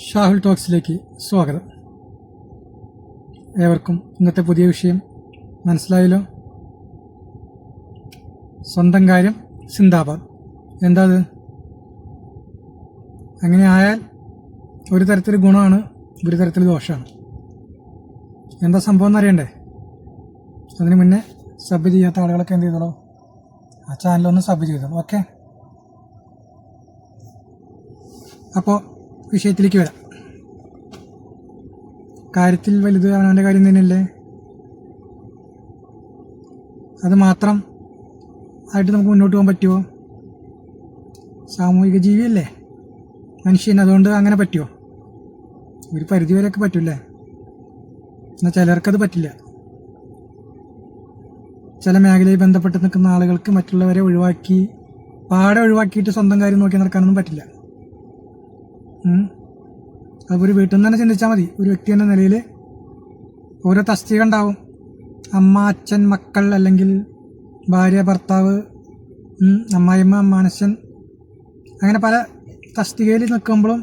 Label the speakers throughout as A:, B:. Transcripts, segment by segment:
A: ഷാഹുൽ ടോക്സിലേക്ക് സ്വാഗതം. ഏവർക്കും ഇന്നത്തെ പുതിയ വിഷയം മനസ്സിലായല്ലോ? സ്വന്തം കാര്യം സിന്ദാബാദ്. എന്താ അത് അങ്ങനെ ആയാൽ ഒരു തരത്തിൽ ഗുണമാണ് ഒരു തരത്തിൽ ദോഷമാണ്. എന്താ സംഭവം എന്നറിയണ്ടേ? അതിന് മുന്നേ സബ് ചെയ്യാത്ത ആളുകളൊക്കെ എന്ത് ചെയ്തോളൂ? ആ ചാനലൊന്ന് സബ് ചെയ്തോളൂ ഓക്കെ അപ്പോൾ വിഷയത്തിലേക്ക് വരാം. കാര്യത്തിൽ വലുത് അവനവന്റെ കാര്യം തന്നെയല്ലേ? അത് മാത്രം ആയിട്ട് നമുക്ക് മുന്നോട്ട് പോകാൻ പറ്റുമോ? സാമൂഹിക ജീവിയല്ലേ? മനുഷ്യൻ അതുകൊണ്ട് അങ്ങനെ പറ്റുമോ? ഒരു പരിധി വരെയൊക്കെ പറ്റില്ലേ? എന്നാൽ ചിലർക്കത് പറ്റില്ല. ചില മേഖലയിൽ ബന്ധപ്പെട്ട് നിൽക്കുന്ന ആളുകൾക്ക് മറ്റുള്ളവരെ ഒഴിവാക്കി പാടെ ഒഴിവാക്കിയിട്ട് സ്വന്തം കാര്യം നോക്കി നടക്കാനൊന്നും പറ്റില്ല. അപ്പോൾ ഒരു വീട്ടിൽ നിന്ന് തന്നെ ചിന്തിച്ചാൽ മതി. ഒരു വ്യക്തി എന്ന നിലയിൽ ഓരോ തസ്തിക ഉണ്ടാവും. അമ്മ അച്ഛൻ മക്കൾ അല്ലെങ്കിൽ ഭാര്യ ഭർത്താവ് അമ്മായിമ്മ അമ്മാനച്ഛൻ. അങ്ങനെ പല തസ്തികയിൽ നിൽക്കുമ്പോഴും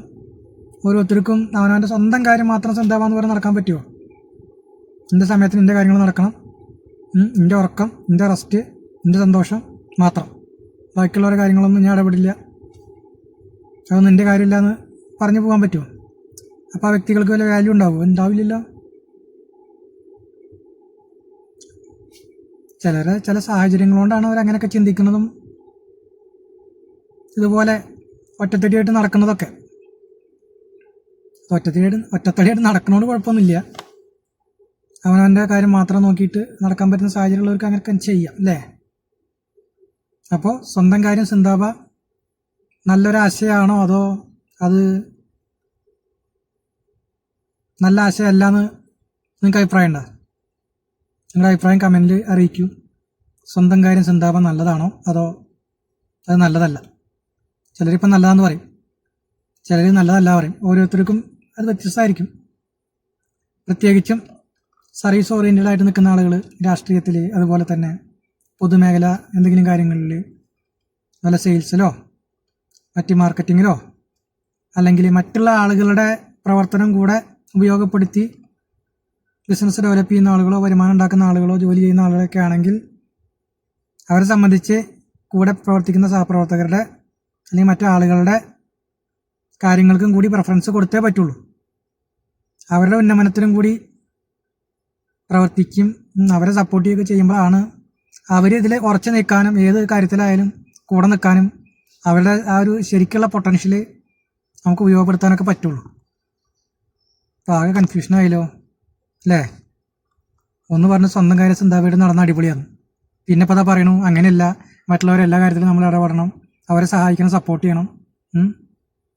A: ഓരോരുത്തർക്കും അവനവന്റെ സ്വന്തം കാര്യം മാത്രം സ്വന്തമാണെന്ന് പറഞ്ഞ് നടക്കാൻ പറ്റുമോ എന്റെ സമയത്തിന് എന്റെ കാര്യങ്ങൾ നടക്കണം. എന്റെ ഉറക്കം എന്റെ റെസ്റ്റ് എന്റെ സന്തോഷം മാത്രം. ബാക്കിയുള്ളവരുടെ കാര്യങ്ങളൊന്നും ഞാൻ ഇടപെടില്ല. അതൊന്നും എന്റെ കാര്യമില്ല എന്ന് പറഞ്ഞു പോകാൻ പറ്റുമോ? അപ്പോൾ ആ വ്യക്തികൾക്ക് വല്ല വാല്യൂ ഉണ്ടാവുമോ ഉണ്ടാവില്ലല്ലോ. ചിലർ ചില സാഹചര്യങ്ങൾ കൊണ്ടാണ് അവർ അങ്ങനെയൊക്കെ ചിന്തിക്കുന്നതും ഇതുപോലെ ഒറ്റത്തടിയായിട്ട് നടക്കുന്നതൊക്കെ. ഒറ്റത്തടിയായിട്ട് ഒറ്റത്തടിയായിട്ട് നടക്കുന്നതുകൊണ്ട് കുഴപ്പമൊന്നുമില്ല. അവനവന്റെ കാര്യം മാത്രം നോക്കിയിട്ട് നടക്കാൻ പറ്റുന്ന സാഹചര്യമുള്ളവർക്ക് അങ്ങനെയൊക്കെ ചെയ്യാം അല്ലേ? അപ്പോൾ സ്വന്തം കാര്യം സിന്താബ നല്ലൊരു ആശയമാണോ അതോ അത് നല്ല ആശയമല്ല എന്ന് നിങ്ങൾക്ക് അഭിപ്രായം ഉണ്ടോ? നിങ്ങളുടെ അഭിപ്രായം കമന്റിൽ അറിയിക്കൂ. സ്വന്തം കാര്യം ചിന്താപം നല്ലതാണോ? അതോ അത് നല്ലതല്ല? ചിലരിപ്പം നല്ലതാണെന്ന് പറയും. ചിലർ നല്ലതല്ല പറയും. ഓരോരുത്തർക്കും അത് വ്യത്യസ്തമായിരിക്കും. പ്രത്യേകിച്ചും സർവീസ് ഓറിയന്റഡ് ആയിട്ട് നിൽക്കുന്ന ആളുകൾ രാഷ്ട്രീയത്തിൽ അതുപോലെ തന്നെ പൊതുമേഖല എന്തെങ്കിലും കാര്യങ്ങളിൽ വല്ല സെയിൽസിലോ മറ്റ് മാർക്കറ്റിങ്ങിലോ അല്ലെങ്കിൽ മറ്റുള്ള ആളുകളുടെ പ്രവർത്തനം കൂടെ ഉപയോഗപ്പെടുത്തി ബിസിനസ് ഡെവലപ്പ് ചെയ്യുന്ന ആളുകളോ വരുമാനം ഉണ്ടാക്കുന്ന ആളുകളോ ജോലി ചെയ്യുന്ന ആളുകളൊക്കെ ആണെങ്കിൽ അവരെ സംബന്ധിച്ച് കൂടെ പ്രവർത്തിക്കുന്ന സഹപ്രവർത്തകരുടെ അല്ലെങ്കിൽ മറ്റു ആളുകളുടെ കാര്യങ്ങൾക്കും കൂടി പ്രിഫറൻസ് കൊടുത്തേ പറ്റുള്ളൂ. അവരുടെ ഉന്നമനത്തിനും കൂടി പ്രവർത്തിക്കും അവരെ സപ്പോർട്ട് ചെയ്യുകയൊക്കെ ചെയ്യുമ്പോഴാണ് അവർ ഇതിൽ ഉറച്ചു നിൽക്കാനും ഏത് കാര്യത്തിലായാലും കൂടെ നിൽക്കാനും അവരുടെ ആ ഒരു ശരിക്കുള്ള പൊട്ടൻഷ്യൽ നമുക്ക് ഉപയോഗപ്പെടുത്താനൊക്കെ പറ്റുള്ളൂ. അപ്പോൾ ആകെ കൺഫ്യൂഷൻ ആയല്ലോ അല്ലേ? ഒന്ന് പറഞ്ഞ് സ്വന്തം കാര്യം ചിന്താപീഠം നടന്ന അടിപൊളിയാണ്. പിന്നെ ഇപ്പോൾ അതാ പറയണു അങ്ങനെയല്ല മറ്റുള്ളവരെ എല്ലാ കാര്യത്തിലും നമ്മൾ ഇടപെടണം അവരെ സഹായിക്കണം സപ്പോർട്ട് ചെയ്യണം.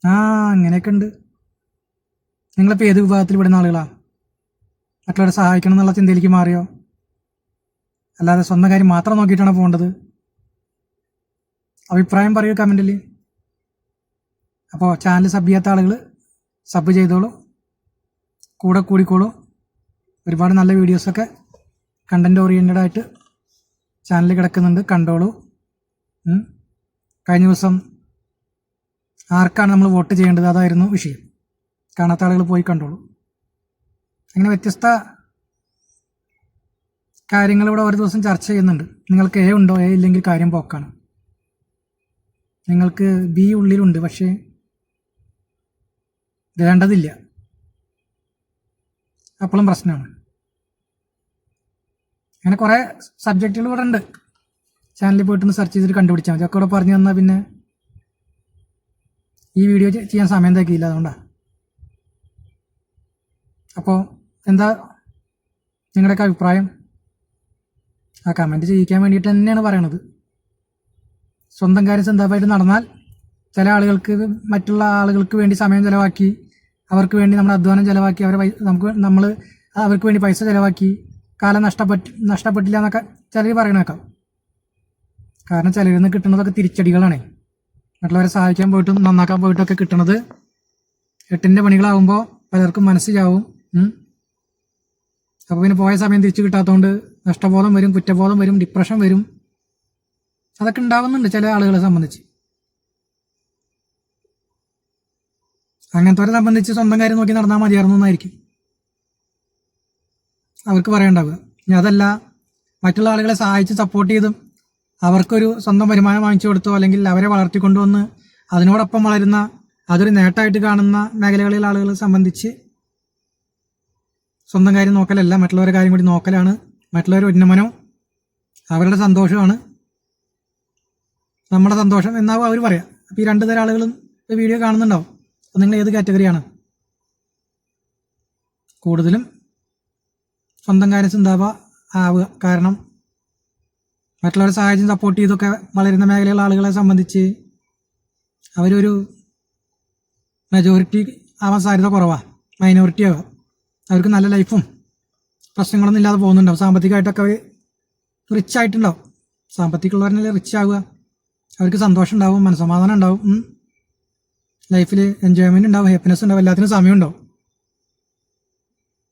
A: ആ അങ്ങനെയൊക്കെ ഉണ്ട്. നിങ്ങളിപ്പോൾ ഏത് വിഭാഗത്തിൽ വിടുന്ന ആളുകളാണ് മറ്റുള്ളവരെ സഹായിക്കണം എന്നുള്ള ചിന്തയിലേക്ക് മാറിയോ? അല്ലാതെ സ്വന്തം കാര്യം മാത്രം നോക്കിയിട്ടാണ് പോകേണ്ടത്? അഭിപ്രായം പറയൂ കമന്റിൽ അപ്പോൾ ചാനൽ സബ് ചെയ്യാത്ത ആളുകൾ സബ് ചെയ്തോളൂ. കൂടെ കൂടിക്കോളൂ. ഒരുപാട് നല്ല വീഡിയോസൊക്കെ കണ്ടന്റ് ഓറിയന്റഡ് ആയിട്ട് ചാനൽ കിടക്കുന്നുണ്ട്. കണ്ടോളൂ. കഴിഞ്ഞ ദിവസം ആർക്കാണ് നമ്മൾ വോട്ട് ചെയ്യേണ്ടത്? അതായിരുന്നു വിഷയം. കാണാത്ത ആളുകൾ പോയി കണ്ടോളൂ. അങ്ങനെ വ്യത്യസ്ത കാര്യങ്ങൾ ഇവിടെ ഒരു ദിവസം ചർച്ച ചെയ്യുന്നുണ്ട്. നിങ്ങൾക്ക് എ ഉണ്ടോ? എ ഇല്ലെങ്കിൽ കാര്യം പോക്കാണ്. നിങ്ങൾക്ക് ബി ഉള്ളിലുണ്ട്. പക്ഷേ വേണ്ടതില്ല. അപ്പോഴും പ്രശ്നമാണ്. അങ്ങനെ കുറേ സബ്ജക്റ്റുകൾ ഇവിടെ ഉണ്ട് ചാനലിൽ പോയിട്ടൊന്ന് സെർച്ച് ചെയ്തിട്ട് കണ്ടുപിടിച്ചാൽ മതി. ഒക്കെ ഇവിടെ പറഞ്ഞു തന്നാൽ പിന്നെ ഈ വീഡിയോ ചെയ്യാൻ സമയം തേക്കിയില്ല അതുകൊണ്ടാണ് അപ്പോൾ എന്താ നിങ്ങളുടെയൊക്കെ അഭിപ്രായം? ആ കമന്റ് ചെയ്യിക്കാൻ വേണ്ടിയിട്ട് തന്നെയാണ് പറയണത്. സ്വന്തം കാര്യം സ്വന്തമായിട്ട് നടന്നാൽ ചില ആളുകൾക്ക് മറ്റുള്ള ആളുകൾക്ക് വേണ്ടി സമയം ചിലവാക്കി അവർക്ക് വേണ്ടി നമ്മൾ അധ്വാനം ചിലവാക്കി അവരെ നമുക്ക് നമ്മൾ അവർക്ക് വേണ്ടി പൈസ ചിലവാക്കി കാലം നഷ്ടപ്പെട്ട് നഷ്ടപ്പെട്ടില്ല എന്നൊക്കെ ചിലർ പറയണേക്കാം. കാരണം ചിലരിൽ നിന്ന് കിട്ടുന്നതൊക്കെ തിരിച്ചടികളാണ്. മറ്റുള്ളവരെ സഹായിക്കാൻ പോയിട്ടും നന്നാക്കാൻ പോയിട്ടൊക്കെ കിട്ടണത് എട്ടിന്റെ പണികളാവുമ്പോൾ പലർക്കും മനസ്സിലാവും. അപ്പോൾ പിന്നെ പോയ സമയം തിരിച്ചു കിട്ടാത്തതുകൊണ്ട് നഷ്ടബോധം വരും കുറ്റബോധം വരും ഡിപ്രഷൻ വരും. അതൊക്കെ ഉണ്ടാവുന്നുണ്ട് ചില ആളുകളെ സംബന്ധിച്ച്. അങ്ങനത്തെ സംബന്ധിച്ച് സ്വന്തം കാര്യം നോക്കി നടന്നാൽ മതിയായിരുന്നു എന്നായിരിക്കും. അവർക്ക് പറയണ്ടാവുക. ഇനി അതല്ല മറ്റുള്ള ആളുകളെ സഹായിച്ച് സപ്പോർട്ട് ചെയ്തും അവർക്കൊരു സ്വന്തം വരുമാനം വാങ്ങിച്ചു കൊടുത്തോ അല്ലെങ്കിൽ അവരെ വളർത്തിക്കൊണ്ടുവന്ന് അതിനോടൊപ്പം വളരുന്ന അതൊരു നേട്ടമായിട്ട് കാണുന്ന മേഖലകളിലെ ആളുകളെ സംബന്ധിച്ച് സ്വന്തം കാര്യം നോക്കലല്ല മറ്റുള്ളവരുടെ കാര്യം കൂടി നോക്കലാണ്. മറ്റുള്ളവരുടെ ഉന്നമനവും അവരുടെ സന്തോഷമാണ്. നമ്മുടെ സന്തോഷം എന്നാവും അവർ പറയാം. അപ്പോൾ ഈ രണ്ട് തരം ആളുകളും വീഡിയോ കാണുന്നുണ്ടാവും. നിങ്ങൾ ഏത് കാറ്റഗറിയാണ് കൂടുതലും സ്വന്തം കാര്യം ചിന്താവ ആവുക. കാരണം മറ്റുള്ളവരെ സഹായിച്ചും സപ്പോർട്ട് ചെയ്തൊക്കെ വളരുന്ന മേഖലയിലുള്ള ആളുകളെ സംബന്ധിച്ച് അവരൊരു മെജോറിറ്റി ആവാൻ സാധ്യത കുറവാണ് മൈനോറിറ്റി ആവുക അവർക്ക് നല്ല ലൈഫും പ്രശ്നങ്ങളൊന്നും ഇല്ലാതെ പോകുന്നുണ്ടാവും. സാമ്പത്തികമായിട്ടൊക്കെ അവർ റിച്ച് ആയിട്ടുണ്ടാവും. സാമ്പത്തികമുള്ളവരനല്ലേ റിച്ച് ആവുക. അവർക്ക് സന്തോഷം ഉണ്ടാവും മനസ്സമാധാനം ഉണ്ടാവും. ലൈഫിൽ എൻജോയ്മെന്റ് ഉണ്ടാവും ഹാപ്പിനെസ് ഉണ്ടാവും എല്ലാത്തിനും സമയം ഉണ്ടാവും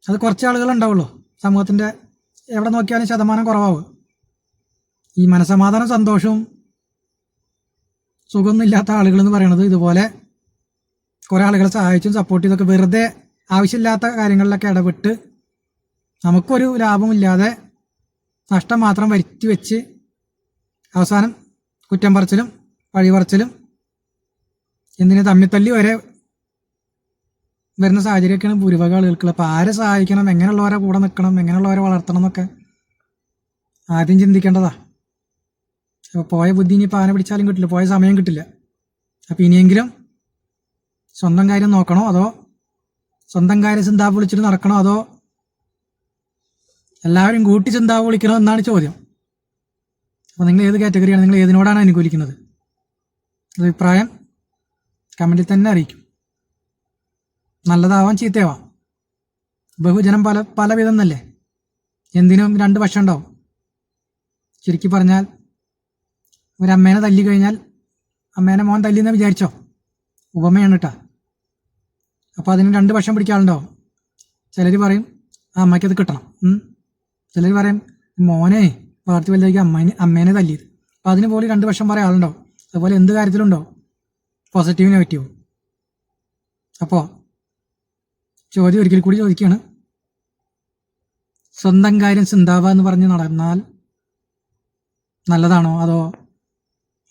A: അത് കുറച്ച് ആളുകൾ ഉണ്ടാവുള്ളൂ. സമൂഹത്തിന്റെ എവിടെ നോക്കിയാലും ശതമാനം കുറവാവും. ഈ മനസമാധാനം സന്തോഷവും സുഖമൊന്നും ഇല്ലാത്ത ആളുകൾ എന്ന് പറയുന്നത് ഇതുപോലെ കുറേ ആളുകളെ സഹായിച്ചും സപ്പോർട്ട് ചെയ്തൊക്കെ വെറുതെ ആവശ്യമില്ലാത്ത കാര്യങ്ങളിലൊക്കെ ഇടപെട്ട് നമുക്കൊരു ലാഭമില്ലാതെ നഷ്ടം മാത്രം വരുത്തി വെച്ച് അവസാനം കുറ്റം പറച്ചിലും വഴി പറച്ചിലും എന്തിനു തമ്മിത്തല്ലി വരെ വരുന്ന സാഹചര്യമൊക്കെയാണ് ഭൂരിഭാഗം ആളുകൾക്കുള്ളത്. അപ്പോൾ ആരെ സഹായിക്കണം? എങ്ങനെയുള്ളവരെ കൂടെ നിൽക്കണം? എങ്ങനെയുള്ളവരെ വളർത്തണം എന്നൊക്കെ ആദ്യം ചിന്തിക്കേണ്ടതാ. അപ്പോൾ പോയ ബുദ്ധി ഇനി ആന പിടിച്ചാലും കിട്ടില്ല. പോയ സമയം കിട്ടില്ല. അപ്പോൾ ഇനിയെങ്കിലും സ്വന്തം കാര്യം നോക്കണോ? അതോ സ്വന്തം കാര്യം ചിന്താവ് വിളിച്ചിട്ട് നടക്കണോ? അതോ എല്ലാവരും കൂട്ടി ചിന്താവ് വിളിക്കണോ എന്നാണ് ചോദ്യം. അപ്പോൾ നിങ്ങൾ ഏത് കാറ്റഗറിയാണ്? നിങ്ങൾ ഏതിനോടാണ് അനുകൂലിക്കുന്നത്? അഭിപ്രായം? കമന്റിൽ തന്നെ അറിയിക്കും. നല്ലതാവാം ചീത്തയാവാം. ബഹുജനം പല പല വിധം എന്നല്ലേ എന്തിനും രണ്ട് പക്ഷം ഉണ്ടാവും. ചുരുക്കി പറഞ്ഞാൽ ഒരു അമ്മേനെ തല്ലി കഴിഞ്ഞാൽ അമ്മേനെ മോൻ തല്ലിയെന്ന് വിചാരിച്ചോ? ഉപമയാണ് കേട്ടോ അപ്പോൾ അതിന് രണ്ട് പക്ഷം പിടിക്കാൻ ആളുണ്ടാവും ചിലർ പറയും ആ അമ്മയ്ക്ക് അത് കിട്ടണം. ചിലർ പറയും മോനെ വളർത്തി വലുതാക്കി അമ്മേനെ അമ്മേനെ തല്ലിയത്. അപ്പോൾ അതിന് പോലെ രണ്ട് പക്ഷം പറയാളുണ്ടാവും അതുപോലെ എന്ത് കാര്യത്തിലുണ്ടാവും പോസിറ്റീവ് നെഗറ്റീവ് അപ്പോൾ ചോദ്യം ഒരിക്കൽ കൂടി ചോദിക്കുകയാണ് സ്വന്തം കാര്യം ചിന്താവ എന്ന് പറഞ്ഞ് നടന്നാൽ നല്ലതാണോ? അതോ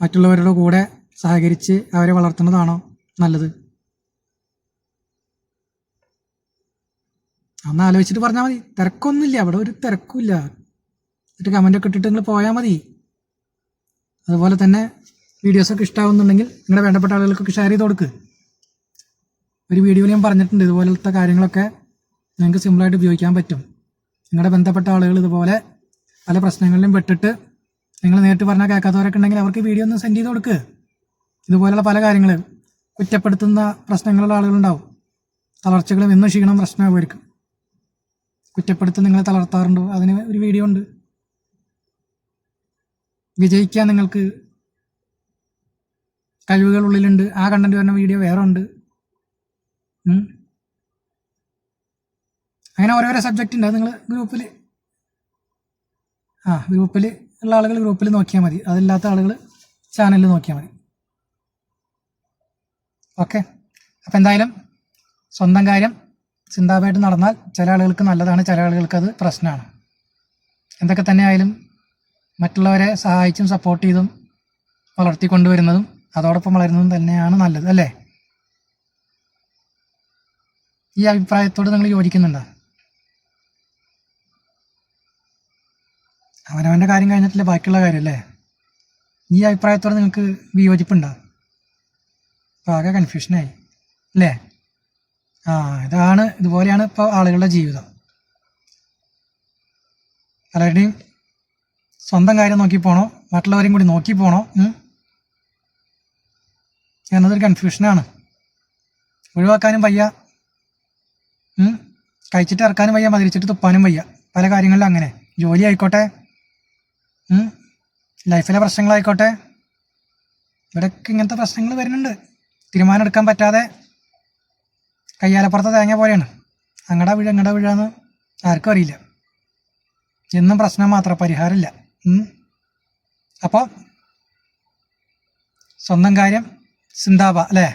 A: മറ്റുള്ളവരുടെ കൂടെ സഹകരിച്ച് അവരെ വളർത്തുന്നതാണോ നല്ലത്? ഒന്ന് ആലോചിച്ചിട്ട് പറഞ്ഞാൽ മതി. തിരക്കൊന്നുമില്ല. അവിടെ ഒരു തിരക്കുമില്ല. എന്നിട്ട് കമന്റൊക്കെ ഇട്ടിട്ട് നിങ്ങൾ പോയാൽ മതി. അതുപോലെ തന്നെ വീഡിയോസൊക്കെ ഇഷ്ടമാവുന്നുണ്ടെങ്കിൽ നിങ്ങളുടെ വേണ്ടപ്പെട്ട ആളുകൾക്കൊക്കെ ഷെയർ ചെയ്ത് കൊടുക്കുക ഒരു വീഡിയോയിൽ ഞാൻ പറഞ്ഞിട്ടുണ്ട് ഇതുപോലത്തെ കാര്യങ്ങളൊക്കെ നിങ്ങൾക്ക് സിമ്പിളായിട്ട് ഉപയോഗിക്കാൻ പറ്റും. നിങ്ങളുടെ ബന്ധപ്പെട്ട ആളുകൾ ഇതുപോലെ പല പ്രശ്നങ്ങളിലും പെട്ടിട്ട് നിങ്ങൾ നേരിട്ട് പറഞ്ഞാൽ കേൾക്കാത്തവരൊക്കെ ഉണ്ടെങ്കിൽ അവർക്ക് വീഡിയോ ഒന്ന് സെൻഡ് ചെയ്ത് കൊടുക്കുക ഇതുപോലുള്ള പല കാര്യങ്ങൾ കുറ്റപ്പെടുത്തുന്ന പ്രശ്നങ്ങളുള്ള ആളുകളുണ്ടാവും. തളർച്ചകളും എന്നും ക്ഷീണം പ്രശ്നമായിരിക്കും കുറ്റപ്പെടുത്തി നിങ്ങളെ തളർത്താറുണ്ടോ. അതിന് ഒരു വീഡിയോ ഉണ്ട്. വിജയിക്കാൻ നിങ്ങൾക്ക് കഴിവുകൾ ഉള്ളിലുണ്ട് ആ കണ്ടന്റ് വരുന്ന വീഡിയോ വേറെ ഉണ്ട്. അങ്ങനെ ഓരോരോ സബ്ജക്റ്റ് ഉണ്ട്. നിങ്ങൾ ഗ്രൂപ്പിൽ ആ ഗ്രൂപ്പിൽ ഉള്ള ആളുകൾ ഗ്രൂപ്പിൽ നോക്കിയാൽ മതി. അതില്ലാത്ത ആളുകൾ ചാനലിൽ നോക്കിയാൽ മതി. ഓക്കെ അപ്പം എന്തായാലും സ്വന്തം കാര്യം ചിന്താപരമായിട്ട് നടന്നാൽ ചില ആളുകൾക്ക് നല്ലതാണ് ചില ആളുകൾക്ക് അത് പ്രശ്നമാണ്. എന്തൊക്കെ തന്നെ ആയാലും മറ്റുള്ളവരെ സഹായിച്ചും സപ്പോർട്ട് ചെയ്തും വളർത്തിക്കൊണ്ടുവരുന്നതും അതോടൊപ്പം വളരുന്നതും തന്നെയാണ് നല്ലത് അല്ലേ? ഈ അഭിപ്രായത്തോട് നിങ്ങൾ യോജിക്കുന്നുണ്ടോ? അവനവന്റെ കാര്യം കഴിഞ്ഞിട്ടില്ല? ബാക്കിയുള്ള കാര്യം അല്ലേ? ഈ അഭിപ്രായത്തോട് നിങ്ങൾക്ക് വിയോജിപ്പുണ്ടോ? അപ്പോൾ ആകെ കൺഫ്യൂഷനായി അല്ലേ? ആ ഇതാണ് ഇതുപോലെയാണ് ഇപ്പോൾ ആളുകളുടെ ജീവിതം. പലരുടെയും സ്വന്തം കാര്യം നോക്കി പോണോ? മറ്റുള്ളവരെയും കൂടി നോക്കി പോണോ? എന്നതൊരു കൺഫ്യൂഷനാണ് ഒഴിവാക്കാനും വയ്യ. കഴിച്ചിട്ട് ഇറക്കാനും വയ്യ മതിരിച്ചിട്ട് തുപ്പാനും വയ്യ. പല കാര്യങ്ങളിലും അങ്ങനെ. ജോലി ആയിക്കോട്ടെ. ലൈഫിലെ പ്രശ്നങ്ങളായിക്കോട്ടെ. ഇവിടെയൊക്കെ ഇങ്ങനത്തെ പ്രശ്നങ്ങൾ വരുന്നുണ്ട്. തീരുമാനം എടുക്കാൻ പറ്റാതെ കയ്യാലപ്പുറത്തെ തേങ്ങ പോലെയാണ്. അങ്ങടെ വീഴ അങ്ങടെ വീഴാന്ന് ആർക്കും അറിയില്ല. എന്നും പ്രശ്നം മാത്രം പരിഹാരമില്ല. അപ്പോൾ സ്വന്തം കാര്യം ചിന്താവ അല്ലേ?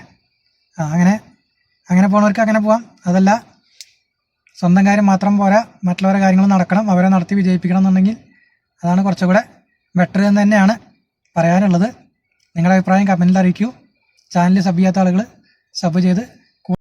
A: ആ അങ്ങനെ അങ്ങനെ പോണവർക്ക് അങ്ങനെ പോവാം. അതല്ല സ്വന്തം കാര്യം മാത്രം പോരാ മറ്റുള്ളവരെ കാര്യങ്ങൾ നടക്കണം അവരെ നടത്തി വിജയിപ്പിക്കണം എന്നുണ്ടെങ്കിൽ അതാണ് കുറച്ചുകൂടെ ബെറ്റർ എന്ന് തന്നെയാണ് പറയാനുള്ളത്. നിങ്ങളുടെ അഭിപ്രായം കമന്റിൽ അറിയിക്കൂ. ചാനൽ സബ് ചെയ്യാത്ത ആളുകൾ സബ് ചെയ്ത്